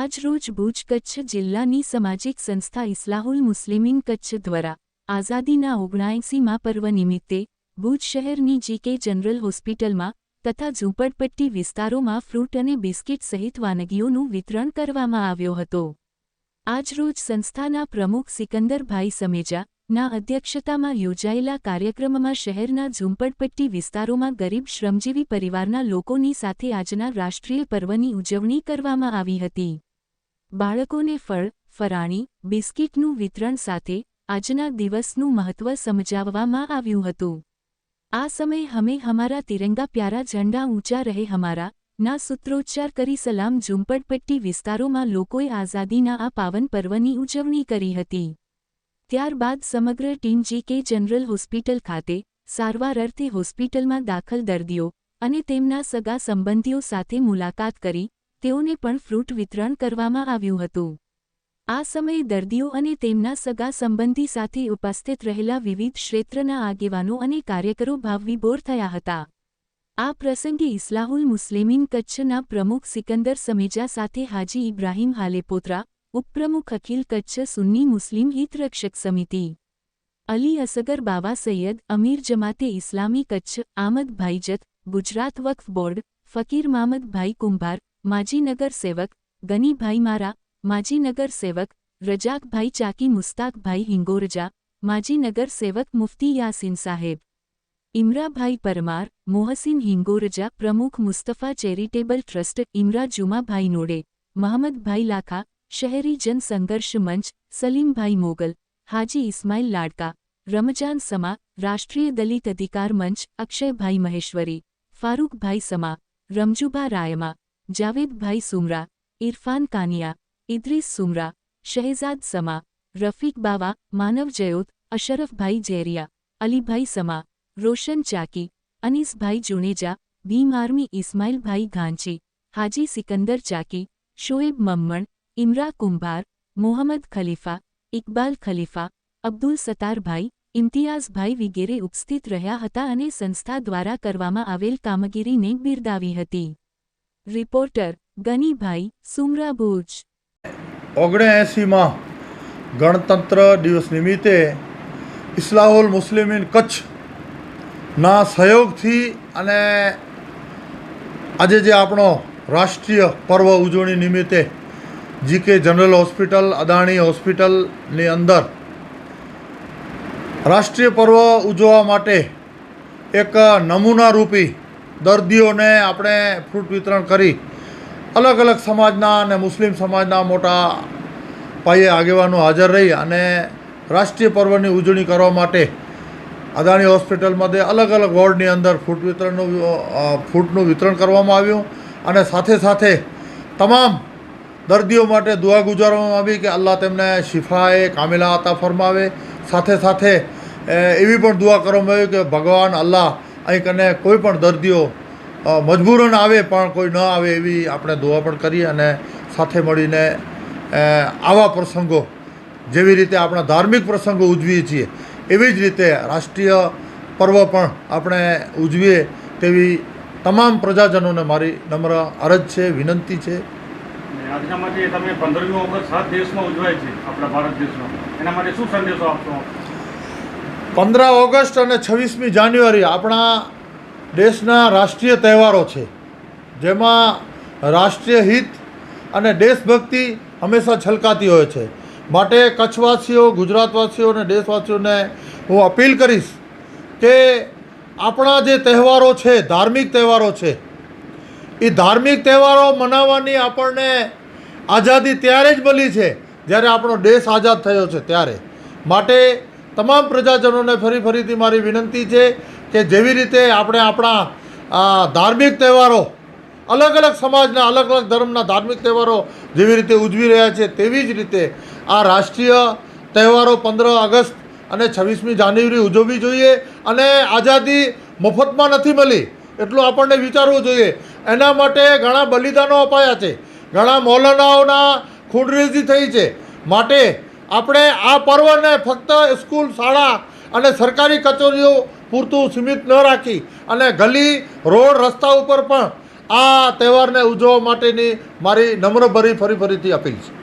આજરોજ ભુજ કચ્છ જિલ્લાની સામાજિક સંસ્થા ઇસ્લાહુલ મુસ્લિમીન કચ્છ દ્વારા આઝાદીના ઓગણાએંસીમાં પર્વ નિમિત્તે ભુજ શહેરની જીકે જનરલ હોસ્પિટલમાં તથા ઝૂંપડપટ્ટી વિસ્તારોમાં ફ્રૂટ અને બિસ્કિટ સહિત વાનગીઓનું વિતરણ કરવામાં આવ્યો હતો. આજરોજ સંસ્થાના પ્રમુખ સિકંદરભાઈ સમેજા ના અધ્યક્ષતામાં યોજાયેલા કાર્યક્રમમાં શહેરના ઝૂંપડપટ્ટી વિસ્તારોમાં ગરીબ શ્રમજીવી પરિવારના લોકોની સાથે આજના રાષ્ટ્રીય પર્વની ઉજવણી કરવામાં આવી હતી. બાળકોને ફળ ફરાણી બિસ્કિટનું વિતરણ સાથે આજના દિવસનું મહત્વ સમજાવવામાં આવ્યું હતું. આ સમયે હમે હમારા તિરંગા પ્યારા ઝંડા ઊંચા રહે હમારા, ના સૂત્રોચ્ચાર કરી સલામ ઝુંપડપટ્ટી વિસ્તારોમાં લોકોએ આઝાદીના આ પાવન પર્વની ઉજવણી કરી હતી. ત્યારબાદ સમગ્ર ટીમ જીકે જનરલ હોસ્પિટલ ખાતે, સારવાર અર્થે હોસ્પિટલમાં દાખલ દર્દીઓ અને તેમના સગા સંબંધીઓ સાથે મુલાકાત કરી તેઓને પણ ફ્રૂટ વિતરણ કરવામાં આવ્યું હતું. આ સમયે દર્દીઓ અને તેમના સગા સંબંધી સાથે ઉપસ્થિત રહેલા વિવિધ ક્ષેત્રના આગેવાનો અને કાર્યકરો ભાવવિભોર થયા હતા. આ પ્રસંગે ઇસ્લાહુલ મુસ્લિમીન કચ્છના પ્રમુખ સિકંદર સમેજા સાથે હાજી ઇબ્રાહીમ હાલેપોત્રા, ઉપપ્રમુખ અખિલ કચ્છ સુન્ની મુસ્લિમ હિતરક્ષક સમિતિ, અલી અસગર બાવા સૈયદ, અમીર જમાતે ઇસ્લામી કચ્છ, આમદ ભાઈજત, ગુજરાત વક્ફ બોર્ડ, ફકીર મામદભાઈ કુંભાર માજી નગર સેવક ગનીભાઈ મારા માજી નગર સેવક રજાકભાઈ ચાકી, મુસ્તાકભાઈ હિંગોરજા માજી નગર સેવક મુફતી યાસીન સાહેબ, ઇમરાભાઈ પરમાર, મોહસિન હિંગોરજા, પ્રમુખ મુસ્તફા ચેરિટેબલ ટ્રસ્ટ, ઇમરા જુમાભાઈ નોડે, મહમદભાઈ લાખા, શહેરી જન સંઘર્ષ મંચ, સલીમભાઈ મોગલ, હાજી ઇસ્માઇલ લાડકા, રમજાન સમા, રાષ્ટ્રીય દલિત અધિકાર મંચ, અક્ષયભાઈ મહેશ્વરી, ફારૂકભાઈ સમા, રમજુભા રાયમા જાવેદભાઈ સુમરા, ઇરફાન કાનિયા, ઇદ્રીસ સુમરા શહેજાદ સમા, રફીક બાવા, માનવ જયોત, અશરફભાઈ જેરિયા અલીભાઈ સમા, રોશન ચાકી, અનીસભાઈ જુણેજા ભીમ આર્મી ઇસ્માઇલભાઈ ઘાંચી, હાજી સિકંદર ચાકી, શોએબ મમ્મણ, ઇમરા કુંભાર, મોહમ્મદ ખલીફા, ઇકબાલ ખલીફા, અબ્દુલ સતારભાઈ ઇમ્તિયાઝભાઈ વિગેરે ઉપસ્થિત રહ્યા હતા અને સંસ્થા દ્વારા કરવામાં આવેલ કામગીરીને બિરદાવી હતી. રિપોર્ટર ગનીભાઈ સુમરા ભુજ ઓગણએંસીમાં ગણતંત્ર દિવસ નિમિત્તે ઇસ્લાહુલ મુસ્લિમીન કચ્છના સહયોગથી અને આજે જે આપણો રાષ્ટ્રીય પર્વ ઉજવણી નિમિત્તે જીકે જનરલ હોસ્પિટલ અદાણી હોસ્પિટલની અંદર રાષ્ટ્રીય પર્વ ઉજવવા માટે એક નમૂનારૂપી દર્દીઓને આપણે ફ્રૂટ વિતરણ કરી અલગ અલગ સમાજના અને મુસ્લિમ સમાજના મોટા પાયે આગેવાનો હાજર રહી અને રાષ્ટ્રીય પર્વની ઉજવણી કરવા માટે અદાણી હોસ્પિટલમાં અલગ અલગ વોર્ડની અંદર ફૂડ વિતરણનું ફૂડનું વિતરણ કરવામાં આવ્યું અને સાથે સાથે તમામ દર્દીઓ માટે દુઆ ગુજારવામાં આવી કે અલ્લાહ તેમને શિફાએ કામિલા હતા ફરમાવે. સાથે સાથે એવી પણ દુઆ કરવામાં આવી કે ભગવાન અલ્લાહ અહીં કને કોઈ પણ દર્દીઓ મજબૂરન આવે પણ કોઈ ન આવે એવી આપણે દુઆ પણ કરી અને સાથે મળીને આવા પ્રસંગો જેવી રીતે આપણા ધાર્મિક પ્રસંગો ઉજવીએ છીએ, એવી જ રીતે રાષ્ટ્રીય પર્વ પણ આપણે ઉજવીએ તેવી તમામ પ્રજાજનોને મારી નમ્ર અરજ છે, વિનંતી છે. આજના માટે તમે પંદરમી ઓગસ્ટ સાત દેશમાં ઉજવાય છે આપણા ભારત દેશમાં એના માટે શું સંદેશો આપશો? પંદર ઓગસ્ટ અને છવ્વીસમી જાન્યુઆરી આપણા દેશના રાષ્ટ્રીય તહેવારો છે. જેમાં રાષ્ટ્રીય હિત અને દેશભક્તિ હંમેશા છલકાતી હોય છે. માટે કચ્છવાસીઓ, ગુજરાતવાસીઓ અને દેશવાસીઓને હું અપીલ કરીશ કે આપણા જે તહેવારો છે, ધાર્મિક તહેવારો છે, એ ધાર્મિક તહેવારો મનાવવાની આપણને આઝાદી ત્યારે જ મળી છે, જ્યારે આપણો દેશ આઝાદ થયો છે, ત્યારે. માટે તમામ પ્રજાજનોને ફરી ફરીથી મારી વિનંતી છે કે જેવી રીતે આપણે આપણા ધાર્મિક તહેવારો, અલગ અલગ સમાજના અલગ અલગ ધર્મના ધાર્મિક તહેવારો જેવી રીતે ઉજવી રહ્યા છે, તેવી જ રીતે આ રાષ્ટ્રીય તહેવારો પંદર ઓગસ્ટ અને છવ્વીસમી જાન્યુઆરી ઉજવવી જોઈએ અને આઝાદી મફતમાં નથી મળી એટલું આપણને વિચારવું જોઈએ. એના માટે ઘણા બલિદાનો અપાયા છે, ઘણા મૌલાનાઓના ખૂનરેજી થઈ છે. માટે આપણે આ પર્વને ફક્ત સ્કૂલ, શાળા અને સરકારી કચેરીઓ પૂરતું સીમિત ન રાખી અને ગલી, રોડ, રસ્તા ઉપર પણ આ તહેવારને ઉજવવા માટેની મારી નમ્રભરી ફરી ફરીથી અપીલ છે.